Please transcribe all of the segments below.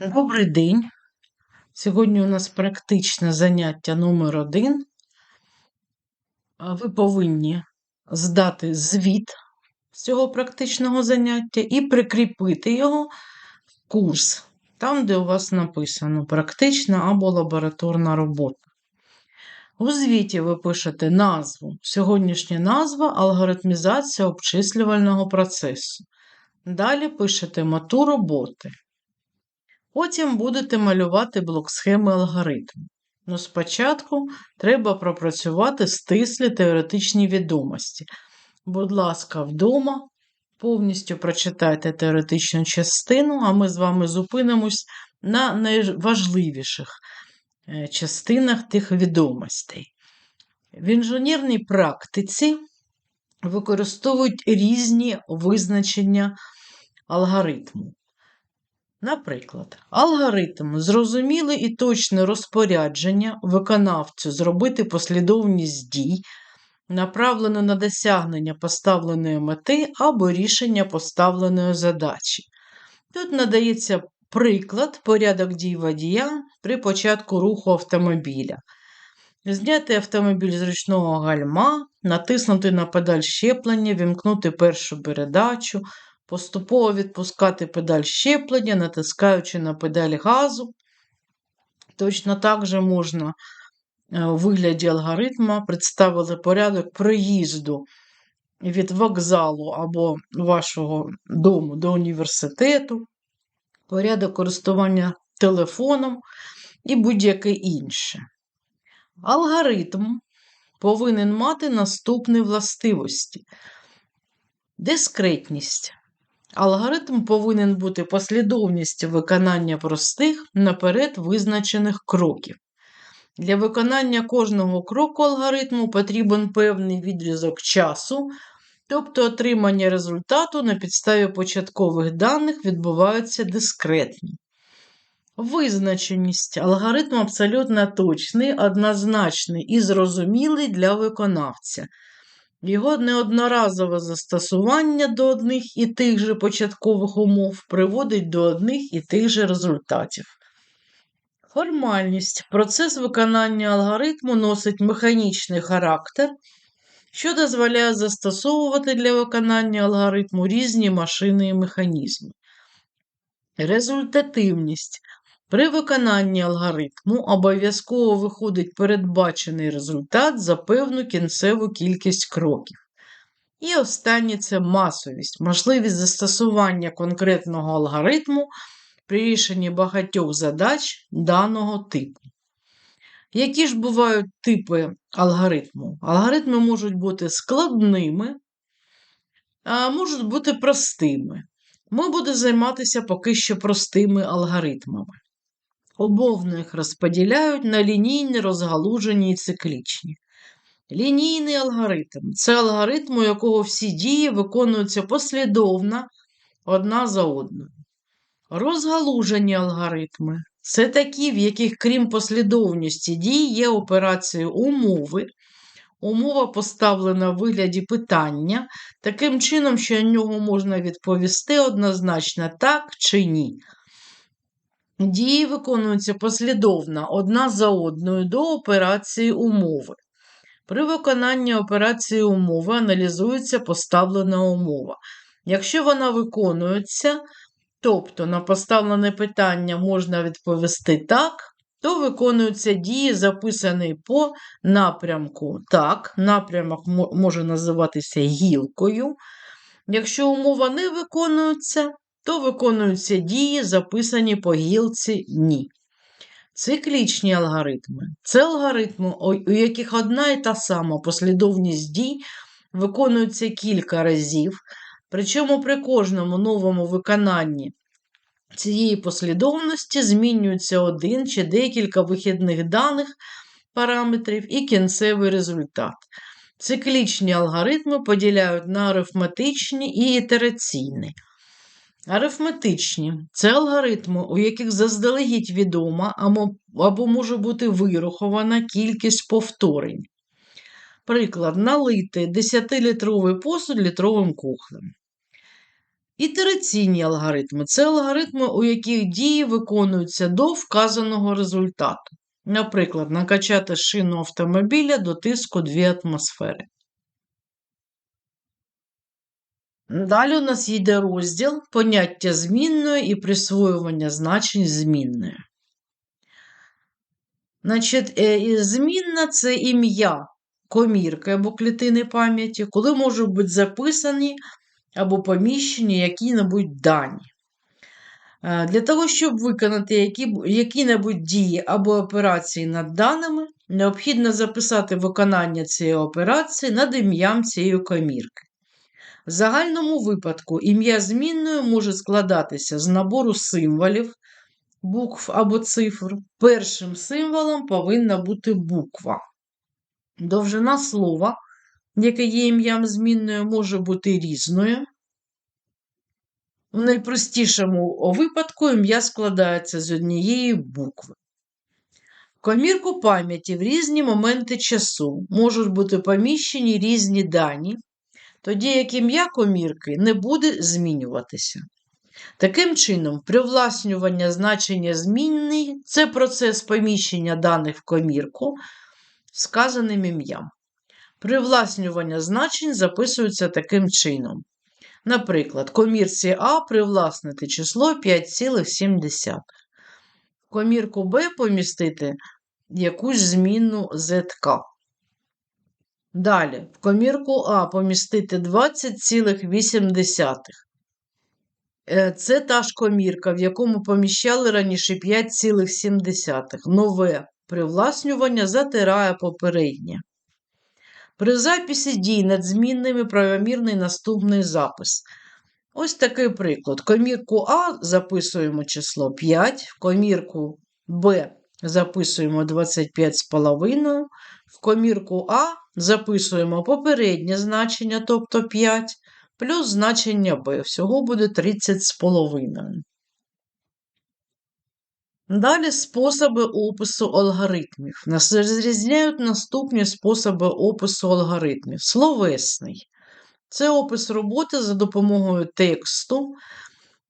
Добрий день. Сьогодні у нас практичне заняття номер один. Ви повинні здати звіт з цього практичного заняття і прикріпити його в курс, там, де у вас написано практична або лабораторна робота. У звіті ви пишете назву. Сьогоднішня назва алгоритмізація обчислювального процесу. Далі пишете мету роботи. Потім будете малювати блок схеми алгоритму. Ну, спочатку треба пропрацювати стислі теоретичні відомості. Будь ласка, вдома повністю прочитайте теоретичну частину, а ми з вами зупинимось на найважливіших е, частинах тих відомостей. В інженерній практиці використовують різні визначення алгоритму. Наприклад, алгоритм зрозуміле і точне розпорядження виконавцю зробити послідовність дій, направлену на досягнення поставленої мети або рішення поставленої задачі. Тут надається приклад порядок дій водія при початку руху автомобіля. Зняти автомобіль з ручного гальма, натиснути на педаль щеплення, вімкнути першу передачу, поступово відпускати педаль щеплення, натискаючи на педаль газу. Точно так же можна е, у вигляді алгоритма представити порядок проїзду від вокзалу або вашого дому до університету, порядок користування телефоном і будь-яке інше. Алгоритм повинен мати наступні властивості. Дискретність. Алгоритм повинен бути послідовністю виконання простих наперед визначених кроків. Для виконання кожного кроку алгоритму потрібен певний відрізок часу, тобто отримання результату на підставі початкових даних відбувається дискретно. Визначеність. Алгоритм абсолютно точний, однозначний і зрозумілий для виконавця. Його неодноразове застосування до одних і тих же початкових умов приводить до одних і тих же результатів. Формальність. Процес виконання алгоритму носить механічний характер, що дозволяє застосовувати для виконання алгоритму різні машини і механізми. Результативність. При виконанні алгоритму обов'язково виходить передбачений результат за певну кінцеву кількість кроків. І останнє це масовість, можливість застосування конкретного алгоритму при рішенні багатьох задач даного типу. Які ж бувають типи алгоритму? Алгоритми можуть бути складними, а можуть бути простими. Ми будемо займатися поки що простими алгоритмами. Умовно їх розподіляють на лінійні, розгалужені і циклічні. Лінійний алгоритм це алгоритм, у якого всі дії виконуються послідовно одна за одною. Розгалужені алгоритми це такі, в яких, крім послідовності дій, є операції умови. Умова поставлена в вигляді питання, таким чином, що на нього можна відповісти однозначно так чи ні. Дії виконуються послідовно одна за одною до операції умови. При виконанні операції умови аналізується поставлена умова. Якщо вона виконується, тобто на поставлене питання можна відповісти так, то виконуються дії, записані по напрямку так, напрямок може називатися гілкою. Якщо умова не виконується, то виконуються дії, записані по гілці ні. Циклічні алгоритми це алгоритми, у яких одна і та сама послідовність дій виконується кілька разів, причому при кожному новому виконанні цієї послідовності змінюється один чи декілька вихідних даних параметрів і кінцевий результат. Циклічні алгоритми поділяють на арифметичні і ітераційні. Арифметичні це алгоритми, у яких заздалегідь відома або може бути вирахована кількість повторень. Приклад, налити 10-літровий посуд літровим кухлем. Ітераційні алгоритми це алгоритми, у яких дії виконуються до вказаного результату. Наприклад, накачати шину автомобіля до тиску 2 атмосфери. Далі у нас йде розділ поняття змінної і присвоювання значень змінної. Значить, е, Змінна це ім'я комірки або клітини пам'яті, коли можуть бути записані або поміщені які-небудь дані. Е, для того, щоб виконати які-небудь дії або операції над даними, необхідно записати виконання цієї операції над ім'ям цієї комірки. В загальному випадку ім'я змінною може складатися з набору символів, букв або цифр. Першим символом повинна бути буква. Довжина слова, яке є ім'ям змінною, може бути різною. В найпростішому випадку ім'я складається з однієї букви. Комірку пам'яті в різні моменти часу можуть бути поміщені різні дані, тоді як ім'я комірки не буде змінюватися. Таким чином, привласнювання значення змінний це процес поміщення даних в комірку сказаним ім'ям. Привласнювання значень записується таким чином. Наприклад, комірці А привласнити число 5,7. Комірку Б помістити якусь змінну ZK. Далі, в комірку А помістити 20,8. Е, це та ж комірка, в якому поміщали раніше 5,7. Нове привласнювання затирає попереднє. При записі дій над змінними правомірний наступний запис. Ось такий приклад. комірку А записуємо число 5, в комірку Б записуємо 25,5, в комірку А записуємо попереднє значення, тобто 5, плюс значення b. Всього буде 30,5. Далі способи опису алгоритмів. Нас розрізняють наступні способи опису алгоритмів. Словесний. Це опис роботи за допомогою тексту.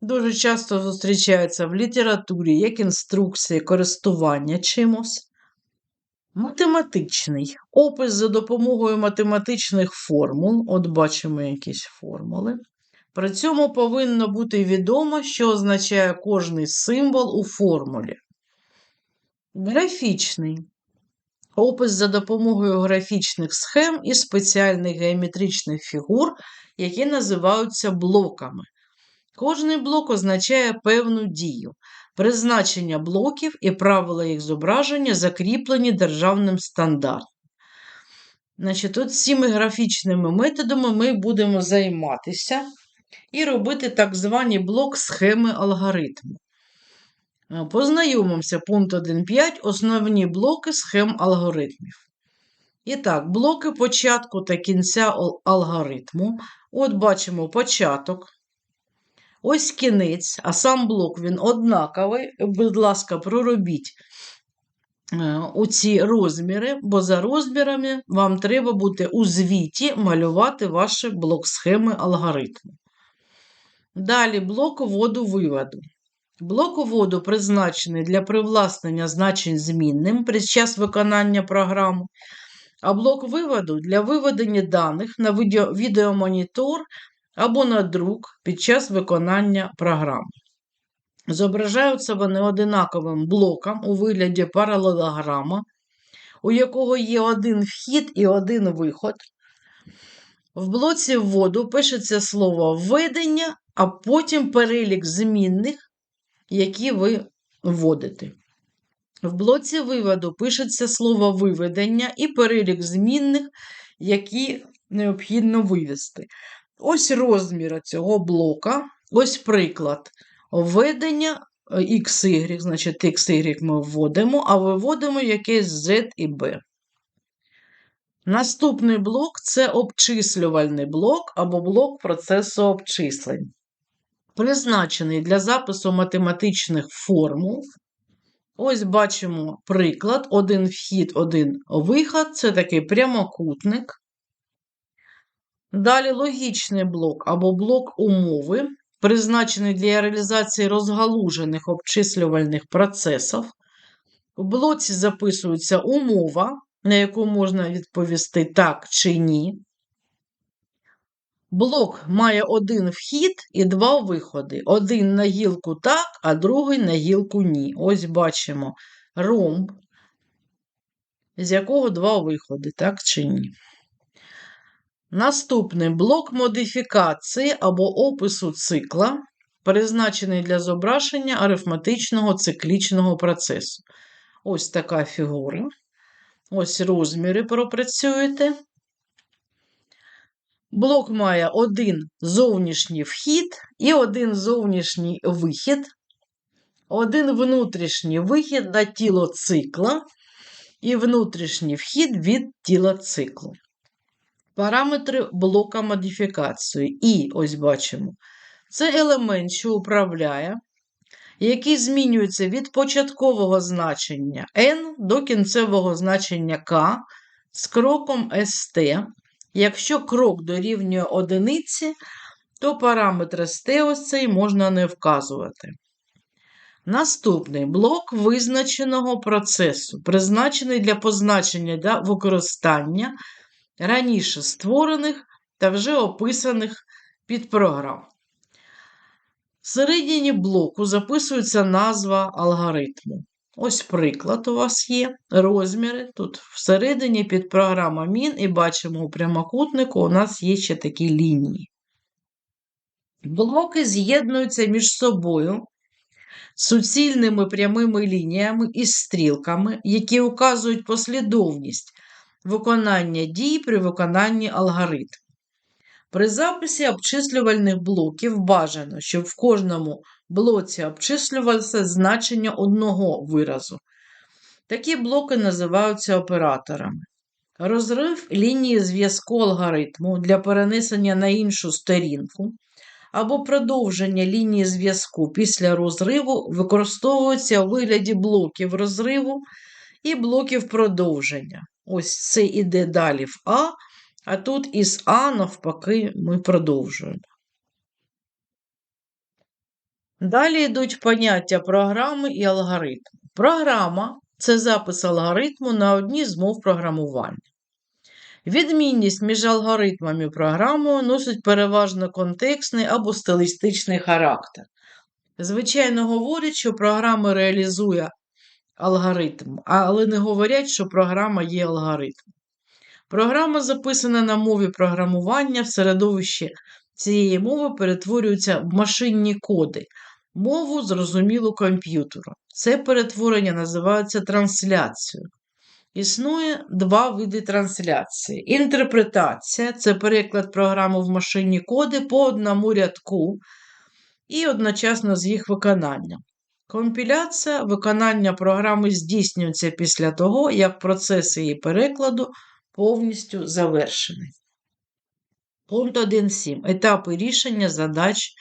Дуже часто зустрічається в літературі як інструкції користування чимось. Математичний опис за допомогою математичних формул. От бачимо якісь формули. При цьому повинно бути відомо, що означає кожний символ у формулі. Графічний опис за допомогою графічних схем і спеціальних геометричних фігур, які називаються блоками. Кожний блок означає певну дію. Призначення блоків і правила їх зображення закріплені державним стандартом. Значить, Тут цими графічними методами ми будемо займатися і робити так звані блок схеми алгоритму. Е, познайомимося пункт 1.5. Основні блоки схем алгоритмів. І так, блоки початку та кінця алгоритму. От бачимо початок. Ось кінець, а сам блок він однаковий. Будь ласка, проробіть е, у ці розміри, бо за розмірами вам треба буде у звіті малювати ваші блок схеми алгоритму. Далі блок вводу-виводу. Блок вводу призначений для привласнення значень змінним під час виконання програми, а блок виводу для виведення даних на відеомонітор або на друк під час виконання програми. Зображаються вони одинаковим блоком у вигляді паралелограма, у якого є один вхід і один виход. В блоці вводу пишеться слово введення, а потім перелік змінних, які ви вводите. В блоці виводу пишеться слово виведення і перелік змінних, які необхідно вивести. Ось розмір цього блока, ось приклад введення XY, значить XY ми вводимо, а виводимо якесь Z і B. Наступний блок це обчислювальний блок або блок процесу обчислень. Призначений для запису математичних формул. Ось бачимо приклад: один вхід, один виход це такий прямокутник. Далі логічний блок або блок умови призначений для реалізації розгалужених обчислювальних процесів. У блоці записується умова, на яку можна відповісти так чи ні. Блок має один вхід і два виходи. Один на гілку так, а другий на гілку ні. Ось бачимо ромб, з якого два виходи, так чи ні. Наступний блок модифікації або опису цикла, призначений для зображення арифметичного циклічного процесу. Ось така фігура. Ось розміри пропрацюєте. Блок має один зовнішній вхід і один зовнішній вихід, один внутрішній вихід на тіло цикла і внутрішній вхід від тіла циклу. Параметри блока модифікації. І, ось бачимо, це елемент, що управляє, який змінюється від початкового значення n до кінцевого значення k з кроком st. Якщо крок дорівнює одиниці, то параметр st ось цей можна не вказувати. Наступний блок визначеного процесу, призначений для позначення для використання раніше створених та вже описаних підпрограм. Всередині блоку записується назва алгоритму. Ось приклад у вас є. Розміри. Тут всередині під програма Мін, і бачимо у прямокутнику у нас є ще такі лінії. Блоки з'єднуються між собою суцільними прямими лініями і стрілками, які указують послідовність виконання дій при виконанні алгоритму. При записі обчислювальних блоків бажано, щоб в кожному блоці обчислювалося значення одного виразу. Такі блоки називаються операторами. Розрив лінії зв'язку алгоритму для перенесення на іншу сторінку або продовження лінії зв'язку після розриву використовується у вигляді блоків розриву і блоків продовження. Ось це іде далі в А, а тут із А, навпаки, ми продовжуємо. Далі йдуть поняття програми і алгоритму. Програма це запис алгоритму на одній з мов програмування. Відмінність між алгоритмами і програмою носить переважно контекстний або стилістичний характер. Звичайно, говорять, що програма реалізує алгоритм, але не говорять, що програма є алгоритм. Програма записана на мові програмування в середовищі цієї мови перетворюються в машинні коди, мову зрозумілу комп'ютеру. Це перетворення називається трансляцією. Існує два види трансляції. Інтерпретація це переклад програми в машинні коди по одному рядку і одночасно з їх виконанням. Компіляція виконання програми здійснюється після того, як процес її перекладу повністю завершений. Пункт 1.7. Етапи рішення задач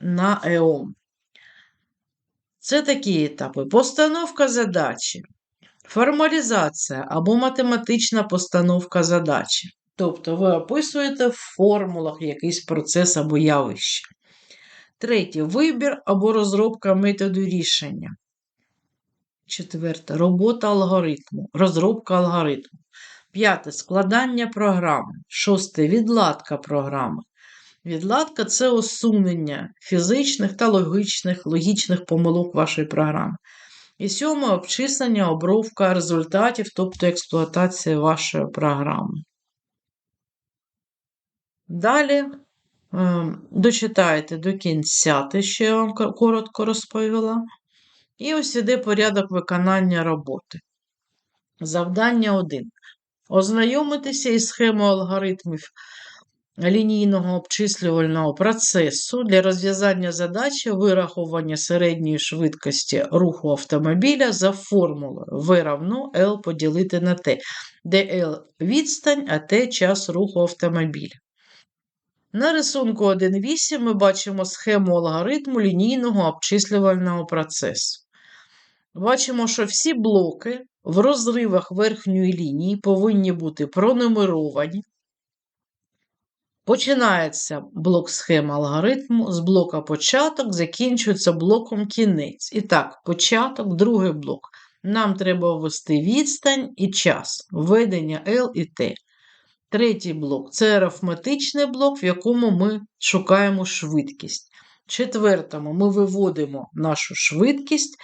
на ЕОМ. Це такі етапи: постановка задачі, формалізація або математична постановка задачі. Тобто ви описуєте в формулах якийсь процес або явище. Третє вибір або розробка методу рішення. Четверте робота алгоритму, розробка алгоритму. П'яте складання програми. Шосте відладка програми. Відладка це усунення фізичних та логічних логічних помилок вашої програми. І сьоме обчислення, обробка результатів, тобто експлуатація вашої програми. Далі Ем, дочитаєте до кінця те, що я вам коротко розповіла. І ось іде порядок виконання роботи. Завдання 1. Ознайомитися із схемою алгоритмів лінійного обчислювального процесу для розв'язання задачі вирахування середньої швидкості руху автомобіля за формулою V равно L поділити на T, де L відстань, а T час руху автомобіля. На рисунку 1.8 ми бачимо схему алгоритму лінійного обчислювального процесу. Бачимо, що всі блоки в розривах верхньої лінії повинні бути пронумеровані. Починається блок схеми алгоритму з блока початок, закінчується блоком кінець. І так, початок, другий блок. Нам треба ввести відстань і час, введення L і T. Третій блок це арифметичний блок, в якому ми шукаємо швидкість. Четвертому ми виводимо нашу швидкість.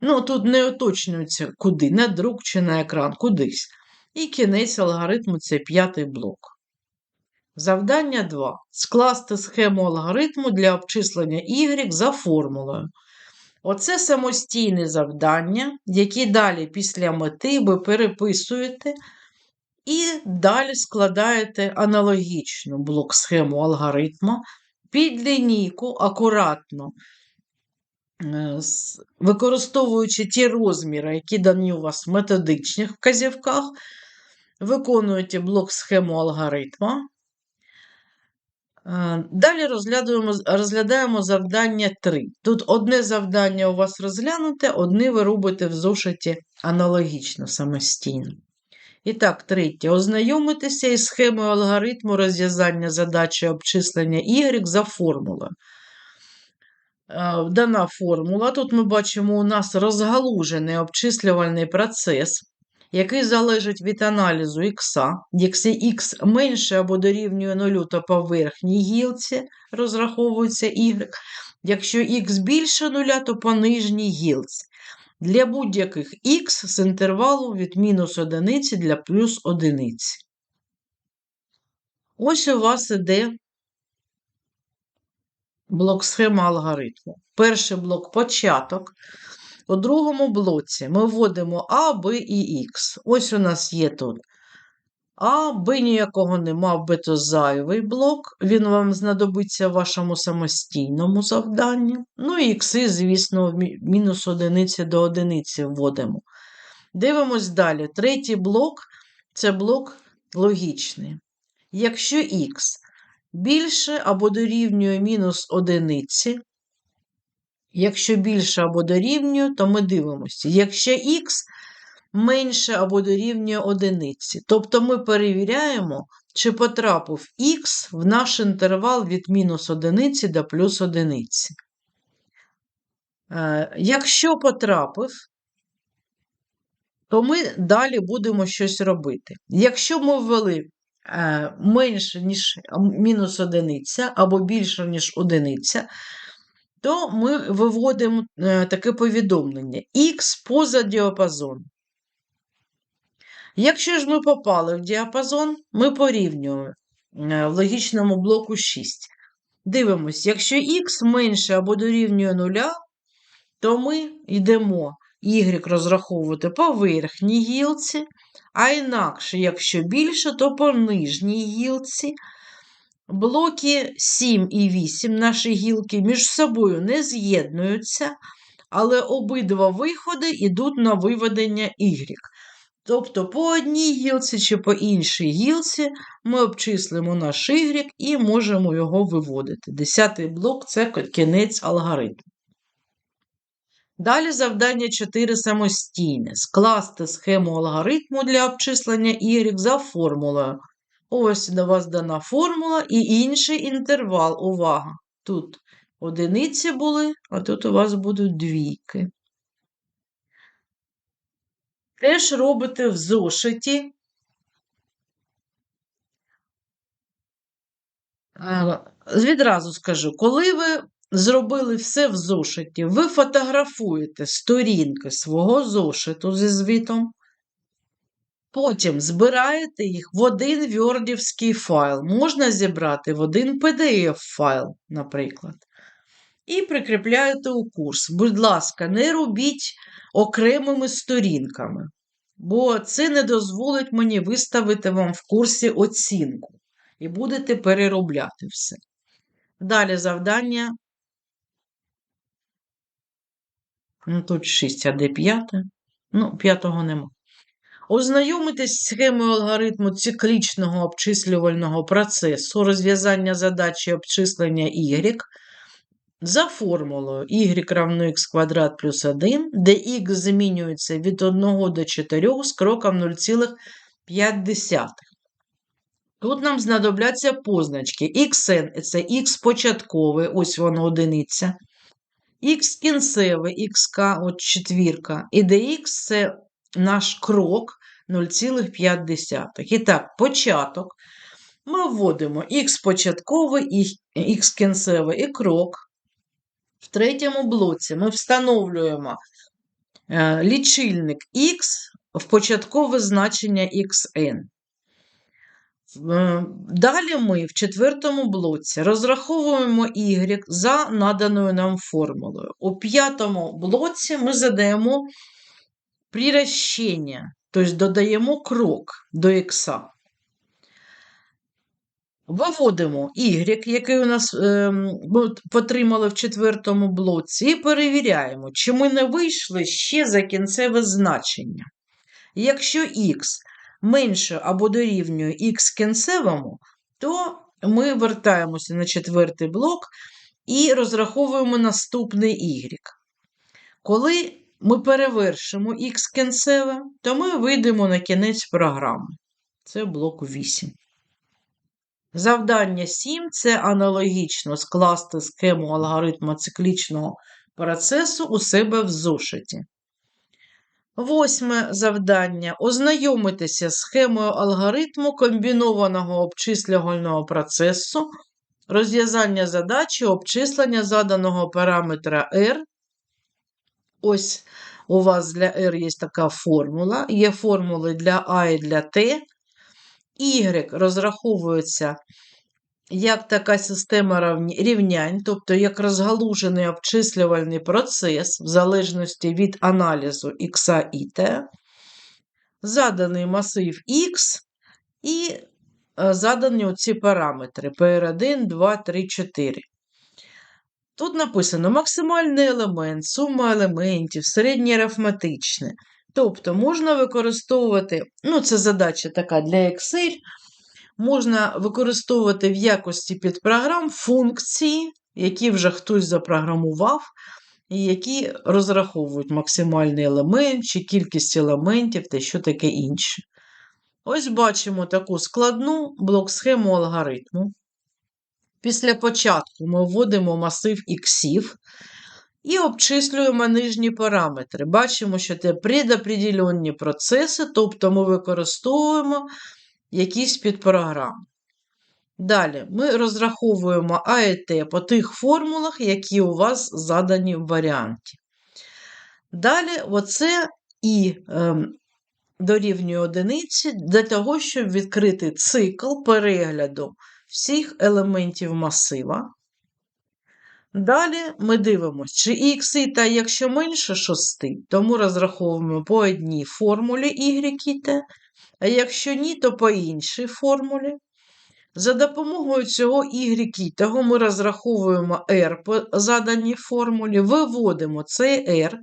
Ну, тут не уточнюється, куди, на друк чи на екран, кудись. І кінець алгоритму це п'ятий блок. Завдання 2. Скласти схему алгоритму для обчислення y за формулою. Оце самостійне завдання, які далі після мети ви переписуєте і далі складаєте аналогічну блок-схему алгоритму під лінійку акуратно, е, використовуючи ті розміри, які дані у вас в методичних вказівках, виконуєте блок-схему алгоритму. Е, далі розглядаємо розглядаємо завдання 3. Тут одне завдання у вас розглянуте, одне ви робите в зошиті аналогічно самостійно. І так, третє. Ознайомитися із схемою алгоритму розв'язання задачі обчислення y за формулою. Е, дана формула. Тут ми бачимо, у нас розгалужений обчислювальний процес який залежить від аналізу х, якщо х менше або дорівнює 0, то по верхній гілці розраховується y, якщо х більше 0, то по нижній гілці. Для будь-яких х з інтервалу від мінус одиниці для плюс одиниці. Ось у вас іде блок схема алгоритму. Перший блок початок. У другому блоці ми вводимо А, Б і Х. Ось у нас є тут А, Б ніякого нема, Б то зайвий блок, він вам знадобиться в вашому самостійному завданні. Ну і ікси, звісно, мінус одиниці до одиниці вводимо. Дивимось далі. Третій блок це блок логічний. Якщо х більше або дорівнює мінус одиниці, Якщо більше або дорівнює, то ми дивимося. Якщо х менше або дорівнює одиниці. Тобто ми перевіряємо, чи потрапив х в наш інтервал від мінус одиниці до плюс одиниці. Е, якщо потрапив, то ми далі будемо щось робити. Якщо ми ввели е, менше, ніж мінус одиниця або більше, ніж одиниця, то ми виводимо е, таке повідомлення Х поза діапазон. Якщо ж ми попали в діапазон, ми порівнюємо е, в логічному блоку 6. Дивимось, якщо х менше або дорівнює 0, то ми йдемо y розраховувати по верхній гілці, а інакше, якщо більше, то по нижній гілці. Блоки 7 і 8 наші гілки між собою не з'єднуються, але обидва виходи йдуть на виведення Y. Тобто по одній гілці чи по іншій гілці ми обчислимо наш Y і можемо його виводити. Десятий блок це кінець алгоритму. Далі завдання 4 самостійне. Скласти схему алгоритму для обчислення Y за формулою. Ось до вас дана формула і інший інтервал. Увага! Тут одиниці були, а тут у вас будуть двійки. Теж робите в зошиті. Відразу скажу, коли ви зробили все в зошиті, ви фотографуєте сторінки свого зошиту зі звітом, Потім збираєте їх в один вьордівський файл. Можна зібрати в один PDF-файл, наприклад. І прикріпляєте у курс. Будь ласка, не робіть окремими сторінками, бо це не дозволить мені виставити вам в курсі оцінку. І будете переробляти все. Далі завдання. Ну, Тут 6, а де 5? Ну, п'ятого нема. Ознайомитись з схемою алгоритму циклічного обчислювального процесу розв'язання задачі обчислення y за формулою y равно x квадрат плюс 1, де x змінюється від 1 до 4 з кроком 0,5. Тут нам знадобляться позначки. xn це х початковий, ось воно одиниця. Х кінцевий, xk, от четвірка. І dx це наш крок 0,5. І так, початок. Ми вводимо х початковий, х кінцевий і крок. В третьому блоці ми встановлюємо е, лічильник х в початкове значення xn. Далі ми в четвертому блоці розраховуємо y за наданою нам формулою. У п'ятому блоці ми задаємо приращення, тобто додаємо крок до х. Виводимо y, який у нас е, ми отримали в четвертому блоці, і перевіряємо, чи ми не вийшли ще за кінцеве значення. Якщо х менше або дорівнює х кінцевому, то ми вертаємося на четвертий блок і розраховуємо наступний y. Коли ми перевершимо х кінцеве, то ми вийдемо на кінець програми. Це блок 8. Завдання 7 це аналогічно скласти схему алгоритму циклічного процесу у себе в зошиті. Восьме завдання ознайомитися з схемою алгоритму комбінованого обчислювального процесу, розв'язання задачі, обчислення заданого параметра R. Ось у вас для R є така формула, є формули для А і для Т. Y розраховується як така система рівнянь, тобто як розгалужений обчислювальний процес, в залежності від аналізу Х і Т, заданий масив Х і е, задані оці параметри PR1, 2, 3, 4. Тут написано максимальний елемент, сума елементів, середнє арифметичне. Тобто можна використовувати, ну, це задача така для Excel, можна використовувати в якості підпрограм функції, які вже хтось запрограмував, і які розраховують максимальний елемент чи кількість елементів та що таке інше. Ось бачимо таку складну блок-схему алгоритму. Після початку ми вводимо масив іксів і обчислюємо нижні параметри. Бачимо, що це предопределенні процеси, тобто ми використовуємо якісь підпрограми. Далі ми розраховуємо А і Т по тих формулах, які у вас задані в варіанті. Далі, оце і е, дорівнює одиниці для того, щоб відкрити цикл перегляду всіх елементів масива. Далі ми дивимося, чи х та якщо менше 6, то ми розраховуємо по одній формулі y і t, а якщо ні, то по іншій формулі. За допомогою цього y того ми розраховуємо r по заданій формулі, виводимо цей r,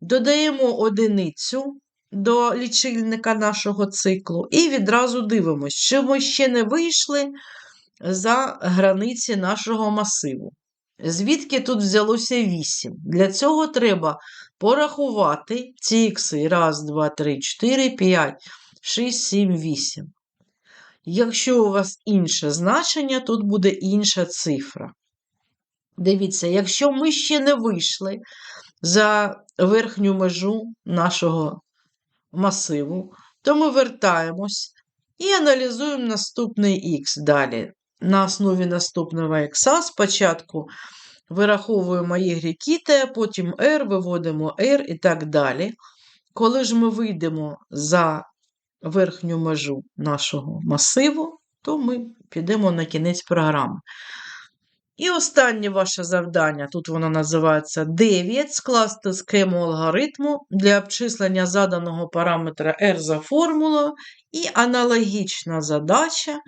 додаємо одиницю до лічильника нашого циклу і відразу дивимося, чи ми ще не вийшли за границі нашого масиву. Звідки тут взялося 8? Для цього треба порахувати ці ікси. Раз, два, три, 4, 5, 6, 7, 8. Якщо у вас інше значення, тут буде інша цифра. Дивіться, якщо ми ще не вийшли за верхню межу нашого масиву, то ми вертаємось і аналізуємо наступний х далі. На основі наступного х спочатку вираховуємо y потім r, виводимо r і так далі. Коли ж ми вийдемо за верхню межу нашого масиву, то ми підемо на кінець програми. І останнє ваше завдання, тут воно називається 9, скласти схему алгоритму для обчислення заданого параметра R за формулою, і аналогічна задача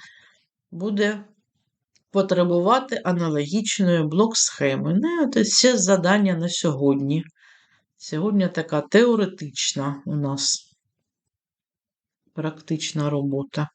буде потребувати аналогічної блок-схеми. Ну, це завдання на сьогодні. Сьогодні така теоретична у нас практична робота.